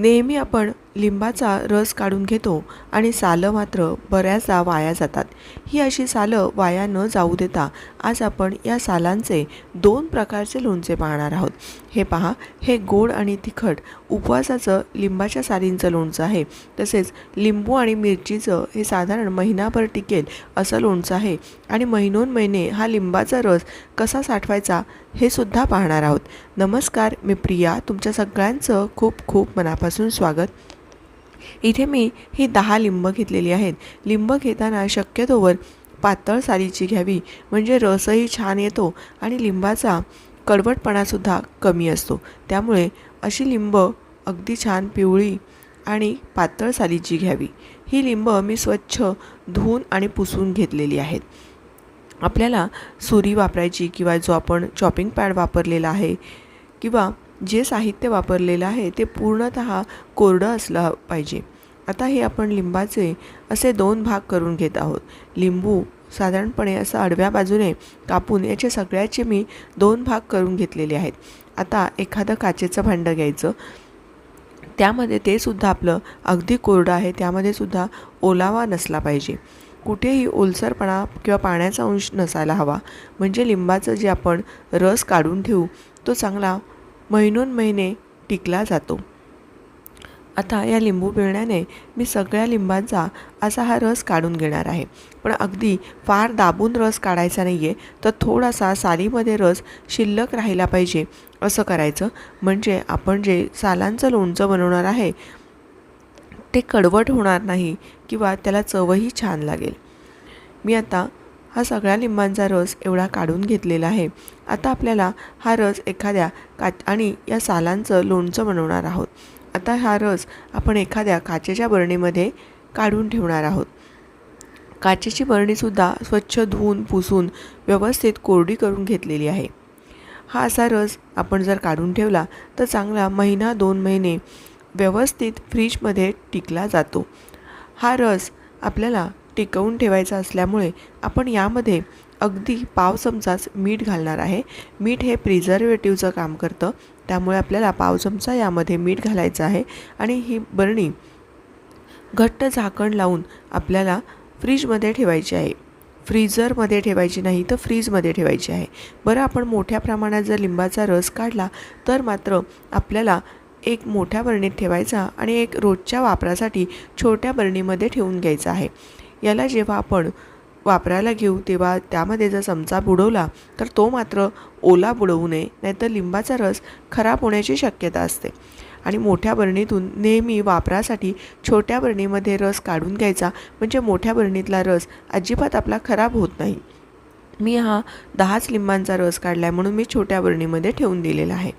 नेहमी आपण लिंबाचा रस काढून घेतो आणि सालं मात्र बऱ्याचदा वाया जातात. ही अशी सालं वाया न जाऊ देता आज आपण या सालांचे दोन प्रकारचे लोणचे पाहणार आहोत. हे पहा हे गोड आणि तिखट उपवासाचं लिंबाच्या सालींचं लोणचं आहे. तसेच लिंबू आणि मिरचीचं हे साधारण महिनाभर टिकेल असं लोणचं आहे. आणि महिनोन महिने हा लिंबाचा रस कसा साठवायचा हे सुद्धा पाहणार आहोत. नमस्कार मी प्रिया. तुमच्या सगळ्यांचं खूप खूप मनापासून स्वागत. इथे मी ही दहा लिंब घेतलेली आहेत. लिंब घेताना शक्यतोवर पातळ सालीची घ्यावी म्हणजे रसही छान येतो आणि लिंबाचा कडवटपणासुद्धा कमी असतो. त्यामुळे अशी लिंब अगदी छान पिवळी आणि पातळ सालीची घ्यावी. ही लिंब मी स्वच्छ धुवून आणि पुसून घेतलेली आहेत. आपल्याला सुरी वापरायची किंवा जो आपण चॉपिंग पॅड वापरलेला आहे किंवा जे साहित्य वापरलेलं आहे ते पूर्णतः कोरडं असलं पाहिजे. आता हे आपण लिंबाचे असे दोन भाग करून घेत आहोत. लिंबू साधारणपणे असं आडव्या बाजूने कापून याचे सगळ्याचे मी दोन भाग करून घेतलेले आहेत. आता एखादं काचेचं भांडं घ्यायचं. त्यामध्ये ते सुद्धा आपलं अगदी कोरडं आहे त्यामध्ये सुद्धा ओलावा नसला पाहिजे. कुठेही ओलसरपणा किंवा पाण्याचा अंश नसायला हवा. म्हणजे लिंबाचं जे आपण रस काढून ठेवू तो चांगला महिनोन महिने टिकला जातो. आता या लिंबू पिळण्याने मी सगळ्या लिंबांचा असा हा रस काढून घेणार आहे. पण अगदी फार दाबून रस काढायचा नाही आहे तर थोडासा सालीमध्ये रस शिल्लक राहिला पाहिजे असं करायचं. म्हणजे आपण जे सालांचं लोणचं बनवणार आहे ते कडवट होणार नाही किंवा त्याला चवही छान लागेल. मी आता हा सगळ्या लिंबांचा रस एवढा काढून घेतलेला आहे. आता आपल्याला हा रस एखाद्या का आणि या सालांचं लोणचं बनवणार आहोत. आता हा रस आपण एखाद्या काचेच्या बरणीमध्ये काढून ठेवणार आहोत. काचेची बरणीसुद्धा स्वच्छ धुवून पुसून व्यवस्थित कोरडी करून घेतलेली आहे. हा असा रस आपण जर काढून ठेवला तर चांगला महिना दोन महिने व्यवस्थित फ्रीजमध्ये टिकला जातो. हा रस आपल्याला टिकवून ठेवायचा असल्यामुळे आपण यामध्ये अगदी पाव चमचाच मीठ घालणार आहे. मीठ हे प्रिझर्वेटिव्हचं काम करतं. त्यामुळे आपल्याला पाव चमचा यामध्ये मीठ घालायचं आहे आणि ही बरणी घट्ट झाकण लावून आपल्याला फ्रीजमध्ये ठेवायची आहे. फ्रीजरमध्ये ठेवायची नाही तर फ्रीजमध्ये ठेवायची आहे. बरं आपण मोठ्या प्रमाणात जर लिंबाचा रस काढला तर मात्र आपल्याला एक मोठ्या बरणीत ठेवायचा आणि एक रोजच्या वापरासाठी छोट्या बरणीमध्ये ठेवून घ्यायचा आहे. याला जेव्हा आपण वापरायला घेऊ तेव्हा त्यामध्ये जर चमचा बुडवला तर तो मात्र ओला बुडवू नये नाहीतर लिंबाचा रस खराब होण्याची शक्यता असते. आणि मोठ्या बरणीतून नेहमी वापरासाठी छोट्या बरणीमध्ये रस काढून घ्यायचा म्हणजे मोठ्या बरणीतला रस अजिबात आपला खराब होत नाही. मी हा दहाच लिंबांचा रस काढला आहे म्हणून मी छोट्या बरणीमध्ये ठेवून दिलेला आहे.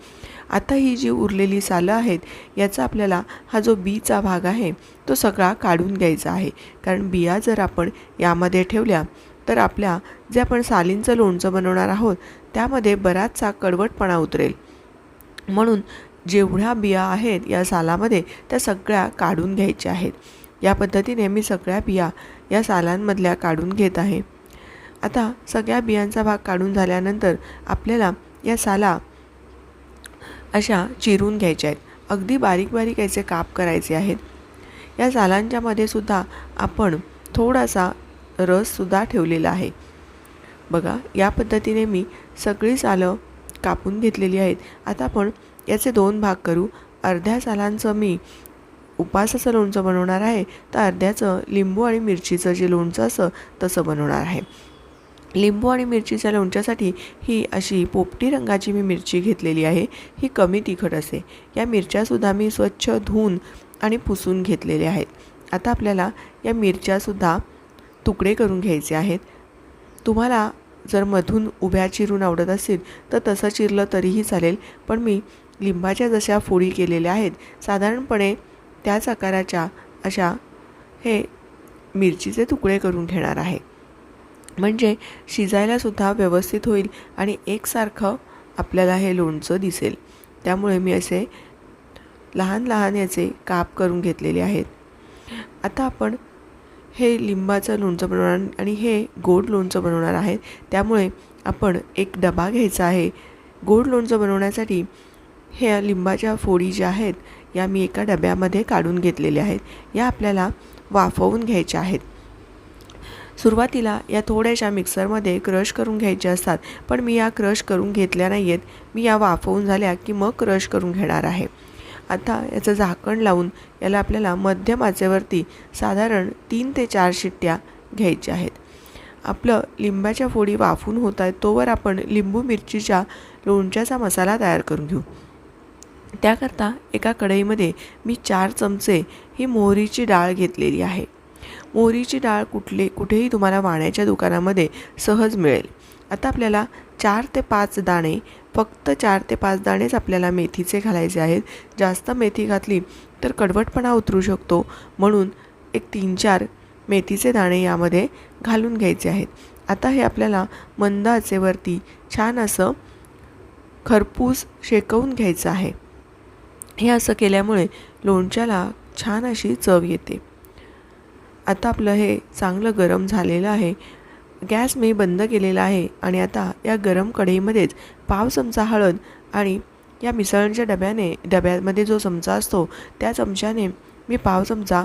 आता ही जी उरलेली सालं आहेत याचा आपल्याला हा जो बीचा भाग आहे तो सगळा काढून घ्यायचा आहे. कारण बिया जर आपण यामध्ये ठेवल्या तर आपल्या जे आपण सालींचं लोणचं बनवणार आहोत त्यामध्ये बराचसा कडवटपणा उतरेल. म्हणून जेवढ्या बिया आहेत या सालामध्ये त्या सगळ्या काढून घ्यायच्या आहेत. या पद्धतीने मी सगळ्या बिया या सालांमधल्या काढून घेत आहे. आता सगळ्या बियांचा भाग काढून झाल्यानंतर आपल्याला या साला अशा चिरून घ्यायच्या आहेत. अगदी बारीक बारीक याचे काप करायचे आहेत. या सालांच्यामध्ये सुद्धा आपण थोडासा रससुद्धा ठेवलेला आहे. बघा या पद्धतीने मी सगळी सालं कापून घेतलेली आहेत. आता आपण याचे दोन भाग करू. अर्ध्या सालांचं मी उपासाचं लोणचं बनवणार आहे. तर अर्ध्याचं लिंबू आणि मिरचीचं जे लोणचं असं तसं बनवणार आहे. लिंबू आणि मिरचीच्या लोणच्यासाठी ही अशी पोपटी रंगाची मी मिरची घेतलेली आहे. ही कमी तिखट असे. या मिरच्यासुद्धा मी स्वच्छ धुवून आणि पुसून घेतलेल्या आहेत. आता आपल्याला या मिरच्यासुद्धा तुकडे करून घ्यायचे आहेत. तुम्हाला जर मधून उभ्या चिरून आवडत असेल तर तसं चिरलं तरीही चालेल. पण मी लिंबाच्या जशा फोडी केलेल्या आहेत साधारणपणे त्याच आकाराच्या अशा हे मिरचीचे तुकडे करून घेणार आहे. म्हणजे शिजायलासुद्धा व्यवस्थित होईल आणि एकसारखं आपल्याला हे लोणचं दिसेल. त्यामुळे मी असे लहान लहान याचे काप करून घेतलेले आहेत. आता आपण हे लिंबाचं लोणचं बनवणार आणि हे गोड लोणचं बनवणार आहेत. त्यामुळे आपण एक डबा घ्यायचा आहे. गोड लोणचं बनवण्यासाठी हे लिंबाच्या फोडी ज्या आहेत या मी एका डब्यामध्ये काढून घेतलेल्या आहेत. या आपल्याला वाफवून घ्यायच्या आहेत. सुरुवातीला या थोड्याशा मिक्सरमध्ये क्रश करून घ्यायच्या असतात पण मी या क्रश करून घेतल्या नाही आहेत मी या वाफवून झाल्या की मग क्रश करून घेणार आहे. आता याचं झाकण लावून याला आपल्याला मध्यम आचेवरती साधारण तीन ते चार शिट्ट्या घ्यायच्या आहेत. आपलं लिंबाच्या फोडी वाफून होत आहेत तोवर आपण लिंबू मिरचीच्या लोणच्याचा मसाला तयार करून घेऊ. त्याकरता एका कढईमध्ये मी चार चमचे ही मोहरीची डाळ घेतलेली आहे. मोहरीची डाळ कुठले कुठेही तुम्हाला वाण्याच्या दुकानामध्ये सहज मिळेल. आता आपल्याला चार ते पाच दाणे फक्त चार ते पाच दाणेच आपल्याला मेथीचे घालायचे आहेत. जास्त मेथी घातली तर कडवटपणा उतरू शकतो. म्हणून एक तीन चार मेथीचे दाणे यामध्ये घालून घ्यायचे आहेत. आता हे आपल्याला मंद आचेवरती छान असं खरपूस शेकवून घ्यायचं आहे. हे असं केल्यामुळे लोणच्याला छान अशी चव येते. आता आपलं हे चांगलं गरम झालेलं आहे. गॅस मी बंद केलेला आहे आणि आता या गरम कढईमध्येच पाव चमचा हळद आणि या मिसळणच्या डब्याने डब्यामध्ये जो चमचा असतो त्या चमच्याने मी पाव चमचा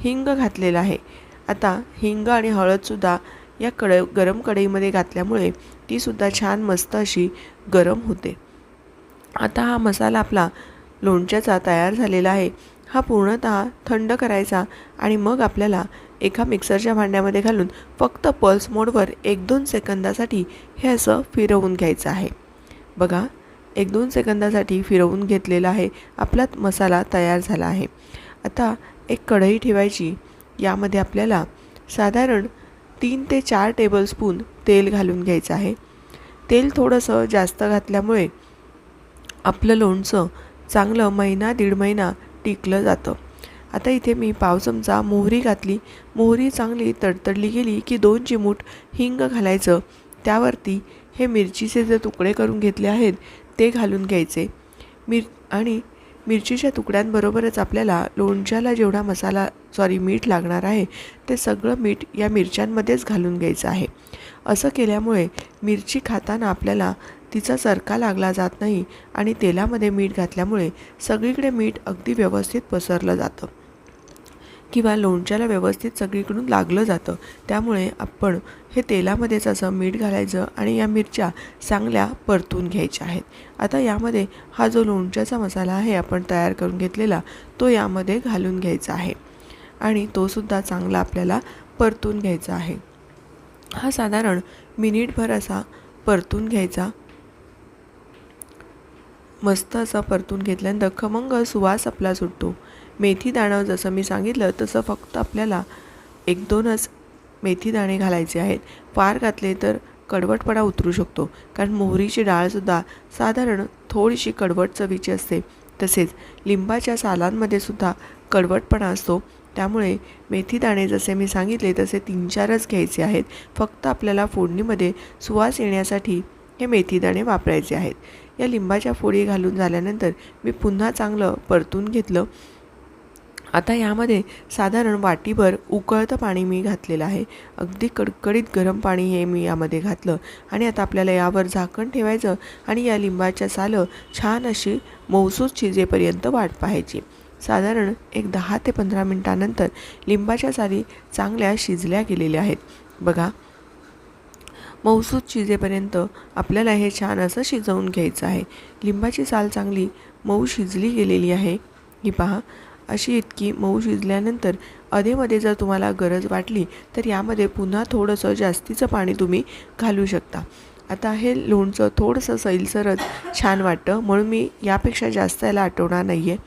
हिंग घातलेला आहे. आता हिंग आणि हळदसुद्धा या कड गरम कढईमध्ये घातल्यामुळे तीसुद्धा छान मस्त अशी गरम होते. आता हा मसाला आपला लोणच्याचा तयार झालेला आहे. हा पूर्णतः थंड करायचा आणि मग आपल्याला एका मिक्सरच्या भांड्यामध्ये घालून फक्त पल्स मोडवर एक दोन सेकंदासाठी हे असं फिरवून घ्यायचं आहे. बघा एक दोन सेकंदासाठी फिरवून घेतलेला आहे आपला मसाला तयार झाला आहे. आता एक कढई ठेवायची यामध्ये आपल्याला साधारण तीन ते चार टेबलस्पून तेल घालून घ्यायचं आहे. तेल थोडंसं जास्त घातल्यामुळे आपलं लोणचं चांगलं महिना दीड महिना टिकलं जातं. आता इथे मी पाव चमचा मोहरी घातली. मोहरी चांगली तडतडली गेली की दोन चिमूट हिंग घालायचं. त्यावरती हे मिरचीचे जे तुकडे करून घेतले आहेत ते घालून घ्यायचे. मिर आणि मिरचीच्या तुकड्यांबरोबरच आपल्याला लोणच्याला जेवढा मसाला सॉरी मीठ लागणार आहे ते सगळं मीठ या मिरच्यांमध्येच घालून घ्यायचं आहे. असं केल्यामुळे मिरची खाताना आपल्याला तिचा चरका लागला जात नाही आणि तेलामध्ये मीठ घातल्यामुळे सगळीकडे मीठ अगदी व्यवस्थित पसरलं जातं. किंवा लोणच्याला व्यवस्थित सगळीकडून लागलं जातं. त्यामुळे आपण हे तेलामध्येच असं मीठ घालायचं आणि या मिरच्या चांगल्या परतून घ्यायच्या आहेत. आता यामध्ये हा जो लोणच्याचा मसाला आहे आपण तयार करून घेतलेला तो यामध्ये घालून घ्यायचा आहे. आणि तोसुद्धा चांगला आपल्याला परतून घ्यायचा आहे. हा साधारण मिनिटभर असा परतून घ्यायचा. मस्त असा परतून घेतल्यानंतर खमंग सुवास आपला सुटतो. मेथी दाणं जसं मी सांगितलं तसं फक्त आपल्याला एक दोनच मेथी दाणे घालायचे आहेत. फार घातले तर कडवटपणा उतरू शकतो कारण मोहरीची डाळसुद्धा साधारण थोडीशी कडवट चवीची असते. तसेच लिंबाच्या सालांमध्ये सुद्धा कडवटपणा असतो. त्यामुळे मेथी दाणे जसे मी सांगितले तसे तीन चारच घ्यायचे आहेत. फक्त आपल्याला फोडणीमध्ये सुवास येण्यासाठी हे मेथी दाणे वापरायचे आहेत. या लिंबाच्या फोडी घालून झाल्यानंतर मी पुन्हा चांगलं परतून घेतलं. आता यामध्ये साधारण वाटीभर उकळतं पाणी मी घातलेलं आहे. अगदी कडकडीत गरम पाणी हे मी यामध्ये घातलं आणि आता आपल्याला यावर झाकण ठेवायचं आणि या लिंबाच्या सालं छान अशी मौसूस शिजेपर्यंत वाट पाहायची. साधारण एक दहा ते पंधरा मिनटानंतर लिंबाच्या साली चांगल्या शिजल्या गेलेल्या आहेत. बघा मौसूद शिजेपर्यंत आपल्याला हे छान असं शिजवून घ्यायचं आहे. लिंबाची साल चांगली मऊ शिजली गेलेली आहे. ही पहा अशी इतकी मऊ शिजल्यानंतर अधेमध्ये जर तुम्हाला गरज वाटली तर यामध्ये पुन्हा थोडंसं जास्तीचं पाणी तुम्ही घालू शकता. आता हे लोणचं थोडंसं सैलसरच छान वाटतं म्हणून मी यापेक्षा जास्त याला आठवणार नाही आहे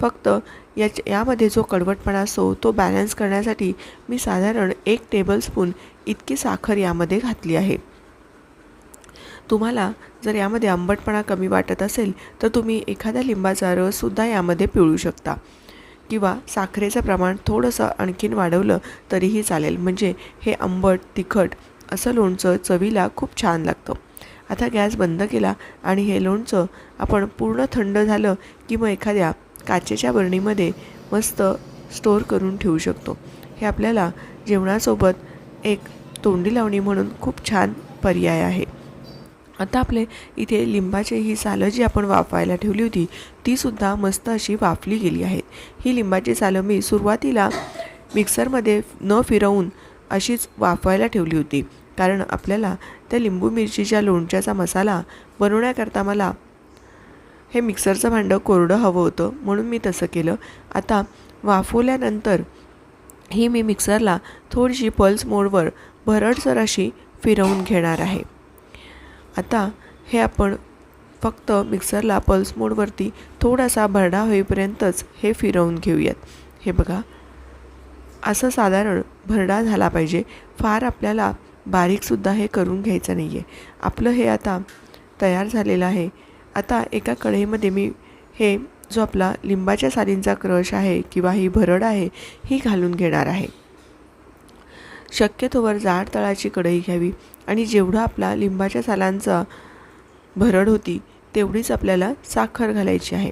फक्त याच यामध्ये जो कडवटपणा असतो तो बॅलन्स करण्यासाठी मी साधारण एक टेबलस्पून इतकी साखर यामध्ये घातली आहे. तुम्हाला जर यामध्ये आंबटपणा कमी वाटत असेल तर तुम्ही एखाद्या लिंबाचा रससुद्धा यामध्ये पिळू शकता. किंवा साखरेचं प्रमाण थोडंसं आणखीन वाढवलं तरीही चालेल. म्हणजे हे आंबट तिखट असं लोणचं चवीला खूप छान लागतं. आता गॅस बंद केला आणि हे लोणचं आपण पूर्ण थंड झालं की मग एखाद्या काचेच्या बरणीमध्ये मस्त स्टोअर करून ठेवू शकतो. हे आपल्याला जेवणासोबत एक तोंडी लावणी म्हणून खूप छान पर्याय आहे. आता आपले इथे लिंबाची ही सालं जी आपण वाफवायला ठेवली होती तीसुद्धा मस्त अशी वाफली गेली आहेत ही लिंबाची सालं मी सुरुवातीला मिक्सरमध्ये न फिरवून अशीच वाफवायला ठेवली होती. कारण आपल्याला त्या लिंबू मिरचीच्या लोणच्याचा मसाला बनवण्याकरता मला हे मिक्सरचं भांडं कोरडं हवं होतं म्हणून मी तसं केलं. आता वाफवल्यानंतर ही मी मिक्सरला थोडीशी पल्स मोडवर भरडसर अशी फिरवून घेणार आहे. आता हे आपण फक्त मिक्सरला पल्स मोडवरती थोडासा भरडा होईपर्यंतच हे फिरवून घेऊयात. हे बघा. असं साधारण भरडा झाला पाहिजे. फार आपल्याला बारीकसुद्धा हे करून घ्यायचं नाही आहे आपलं हे आता तयार झालेलं आहे. आता एका कढईमध्ये मी हे जो आपला लिंबाच्या सालींचा क्रश आहे किंवा ही भरड आहे ही घालून घेणार आहे. शक्यतोवर जाड तळाची कढई घ्यावी आणि जेवढा आपला लिंबाच्या सालांचा भरड होती तेवढीच आपल्याला साखर घालायची आहे.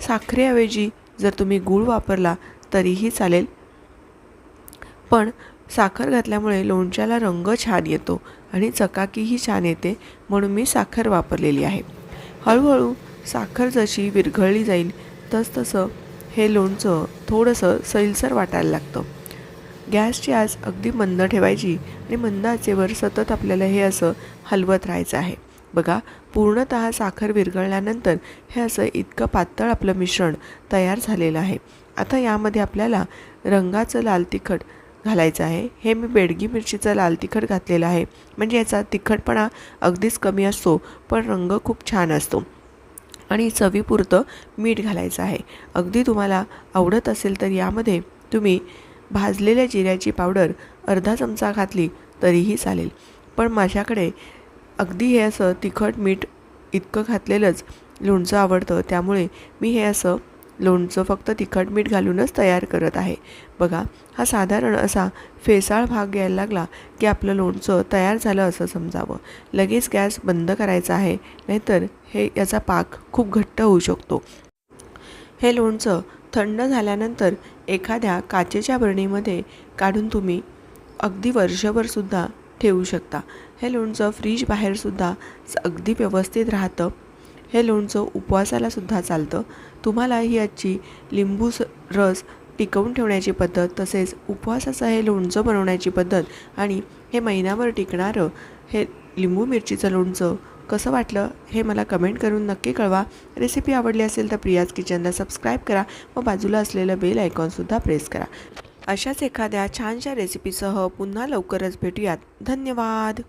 साखरेऐवजी जर तुम्ही गूळ वापरला तरीही चालेल. पण साखर घातल्यामुळे लोणच्याला रंग छान येतो आणि चकाकीही छान येते म्हणून मी साखर वापरलेली आहे. हळूहळू साखर जशी विरघळली जाईल तसतसं हे लोणचं थोडंसं सैलसर वाटायला लागतं. गॅसची आज अगदी मंद ठेवायची आणि मंद आचेवर सतत आपल्याला हे असं हलवत राहायचं आहे. बघा पूर्णत साखर विरघळल्यानंतर हे असं इतकं पातळ आपलं मिश्रण तयार झालेलं आहे. आता यामध्ये आपल्याला रंगाचं लाल तिखट घालायचं आहे. हे मी बेडगी मिरचीचं लाल तिखट घातलेलं आहे. म्हणजे याचा तिखटपणा अगदीच कमी असतो पण रंग खूप छान असतो. आणि चवीपुरतं मीठ घालायचं आहे. अगदी तुम्हाला आवडत असेल तर यामध्ये तुम्ही भाजलेल्या जिऱ्याची पावडर अर्धा चमचा घातली तरीही चालेल. पण माझ्याकडे अगदी हे असं तिखट मीठ इतकं घातलेलंच लोणचं आवडतं त्यामुळे मी हे असं लोणचं फक्त तिखट मीठ घालूनच तयार करत आहे. बघा हा साधारण असा फेसाळ भाग यायला लागला की आपलं लोणचं तयार झालं असं समजावं. लगेच गॅस बंद करायचा आहे नाहीतर हे याचा पाक खूप घट्ट होऊ शकतो. हे लोणचं थंड झाल्यानंतर एखाद्या काचेच्या बरणीमध्ये काढून तुम्ही अगदी वर्षभरसुद्धा ठेवू शकता. हे लोणचं फ्रीज बाहेरसुद्धा अगदी व्यवस्थित राहतं. हे लोणचं उपवासालासुद्धा चालतं. तुम्हाला ही आजची लिंबू रस टिकवून ठेवण्याची पद्धत तसेच उपवासाचं हे लोणचं बनवण्याची पद्धत आणि हे महिनाभर टिकणारं हे लिंबू मिरचीचं लोणचं कसं वाटलं हे मला कमेंट करून नक्की कळवा. रेसिपी आवडली असेल तर प्रियाज किचनला सबस्क्राईब करा व बाजूला असलेलं बेल आयकॉनसुद्धा प्रेस करा. अशाच एखाद्या छानशा रेसिपीसह पुन्हा लवकरच भेटूयात. धन्यवाद!